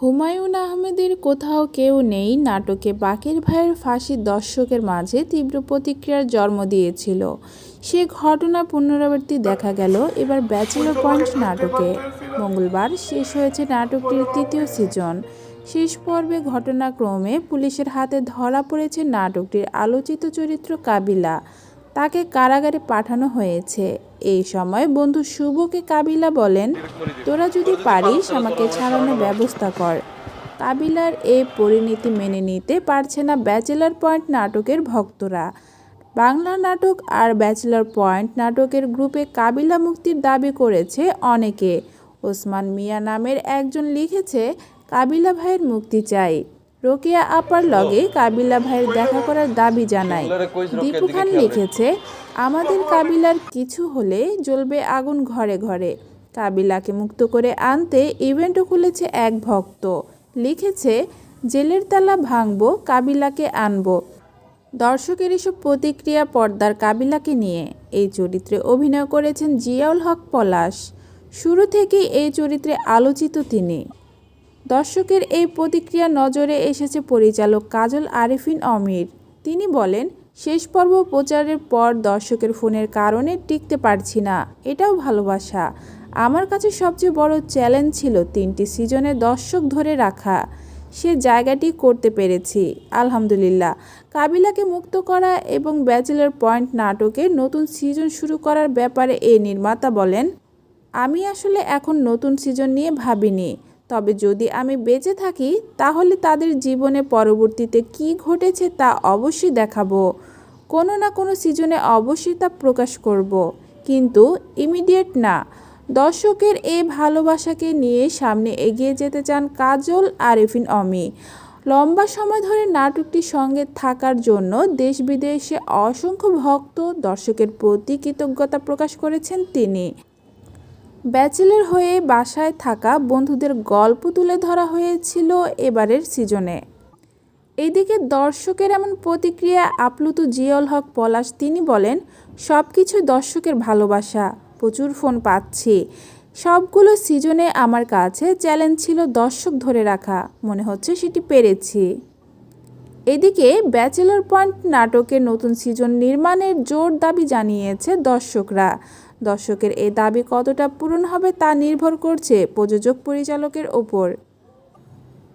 হুমায়ুন আহমেদের কোথাও কেউ নেই, নাটকে বাকের ভাইয়ের ফাঁসি দর্শকের মাঝে তীব্র প্রতিক্রিয়ার জন্ম দিয়েছিল। সে ঘটনা পুনরাবৃত্তি দেখা গেল, এবার ব্যাচেলর পয়েন্ট নাটকে। মঙ্গলবার শেষ হয়েছে নাটকটির তৃতীয় সিজন শেষ পর্বে ঘটনাক্রমে পুলিশের হাতে ধরা পড়েছে নাটকটির আলোচিত চরিত্র কাবিলা। তাকে কারাগারে পাঠানো হয়েছে। এই সময় বন্ধু শুভকে কাবিলা বলেন, তোরা যদি পারিস আমাকে ছাড়ানোর ব্যবস্থা কর। কাবিলার এই পরিণতি মেনে নিতে পারছে না ব্যাচেলার পয়েন্ট নাটকের ভক্তরা। বাংলা নাটক আর ব্যাচেলার পয়েন্ট নাটকের গ্রুপে কাবিলা মুক্তির দাবি করেছে অনেকে। ওসমান মিয়া নামের একজন লিখেছে, কাবিলা ভাইয়ের মুক্তি চাই। রোকেয়া আপার লগে কাবিলা ভাইয়ের দেখা করার দাবি জানায়। দীপু খান লিখেছে আমাদের কাবিলার কিছু হলে জ্বলবে আগুন ঘরে ঘরে। কাবিলাকে মুক্ত করে আনতে ইভেন্টও খুলেছে এক ভক্ত। লিখেছে জেলের তালা ভাঙবো কাবিলাকে আনব। দর্শকের এসব প্রতিক্রিয়া পর্দার কাবিলাকে নিয়ে। এই চরিত্রে অভিনয় করেছেন জিয়াউল হক পলাশ। শুরু থেকেই এই চরিত্রে আলোচিত তিনি। দর্শকের এই প্রতিক্রিয়া নজরে এসেছে পরিচালক কাজল আরিফিন অমির। তিনি বলেন, শেষ পর্ব প্রচারের পর দর্শকের ফোনের কারণে টিকতে পারছি না। এটাও ভালোবাসা। আমার কাছে সবচেয়ে বড় চ্যালেঞ্জ ছিল তিনটি সিজনে দর্শক ধরে রাখা। সে জায়গাটি করতে পেরেছি। আলহামদুলিল্লাহ। কাবিলাকে মুক্ত করা এবং ব্যাচেলর পয়েন্ট নাটকে নতুন সিজন শুরু করার ব্যাপারে এই নির্মাতা বলেন, আমি আসলে এখন নতুন সিজন নিয়ে ভাবিনি। তবে যদি আমি বেঁচে থাকি, তাহলে তাদের জীবনে পরবর্তীতে কি ঘটেছে তা অবশ্যই দেখাবো। কোনো না কোনো সিজনে অবশ্যই তা প্রকাশ করব। কিন্তু ইমিডিয়েট না। দর্শকের এই ভালোবাসাকে নিয়ে সামনে এগিয়ে যেতে চান কাজল, আরেফিন, অমি। লম্বা সময় ধরে নাটকটির সঙ্গে থাকার জন্য দেশ বিদেশে অসংখ্য ভক্ত দর্শকের প্রতি কৃতজ্ঞতা প্রকাশ করেছেন তিনি। ব্যাচেলর হয়ে বাসায় থাকা বন্ধুদের গল্প তুলে ধরা হয়েছিল এবারের সিজনে। এদিকে দর্শকের এমন প্রতিক্রিয়া আপ্লুত জিয়ল হক পলাশ, তিনি বলেন সব কিছুই দর্শকের ভালোবাসা, প্রচুর ফোন পাচ্ছি। সবগুলো সিজনে আমার কাছে চ্যালেঞ্জ ছিল দর্শক ধরে রাখা, মনে হচ্ছে সেটি পেরেছি। এদিকে ব্যাচেলর পয়েন্ট নাটকের নতুন সিজন নির্মাণের জোর দাবি জানিয়েছে দর্শকরা। দর্শকের এই দাবি কতটা পূরণ হবে তা নির্ভর করছে প্রযোজক পরিচালকের ওপর।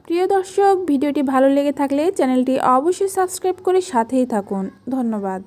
প্রিয় দর্শক, ভিডিওটি ভালো লেগে থাকলে চ্যানেলটি অবশ্যই সাবস্ক্রাইব করে সাথেই থাকুন। ধন্যবাদ।